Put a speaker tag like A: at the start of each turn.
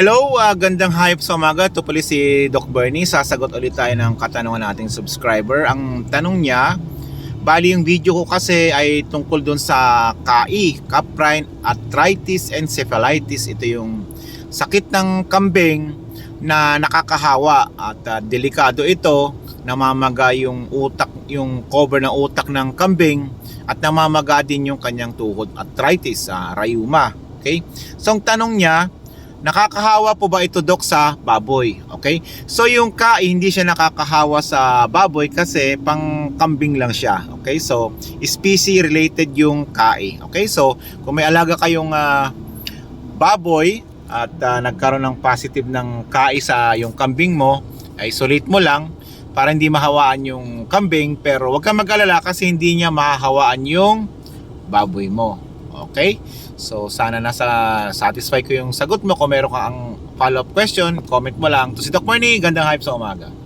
A: Hello, ah, gandang hayop sa umaga. Ito pala si Doc Bernie. Sasagot ulit tayo ng katanungan nating subscriber. Ang tanong niya, bali yung video ko kasi ay tungkol doon sa KI, caprine arthritis encephalitis. Ito yung sakit ng kambing na nakakahawa at ah, delikado ito. Namamaga yung utak, yung cover ng utak ng kambing at namamaga din yung kanyang tuhod arthritis, ah, rayuma. Okay? So ang tanong niya, Nakakahawa po ba ito dok sa baboy? Okay? So yung kai hindi siya nakakahawa sa baboy kasi pang kambing lang siya. Okay? So species related yung kai. Okay? So kung may alaga kayong ah, baboy at ah, nagkaroon ng positive ng kai sa yung kambing mo, isolate mo lang para hindi mahawaan yung kambing pero huwag kang mag-alala kasi hindi niya mahahawaan yung baboy mo. Okay? So sana nasa satisfy ko yung sagot mo. Kung meron ka ang follow-up question, comment mo lang. To si Doc Marnie, gandang hype sa umaga.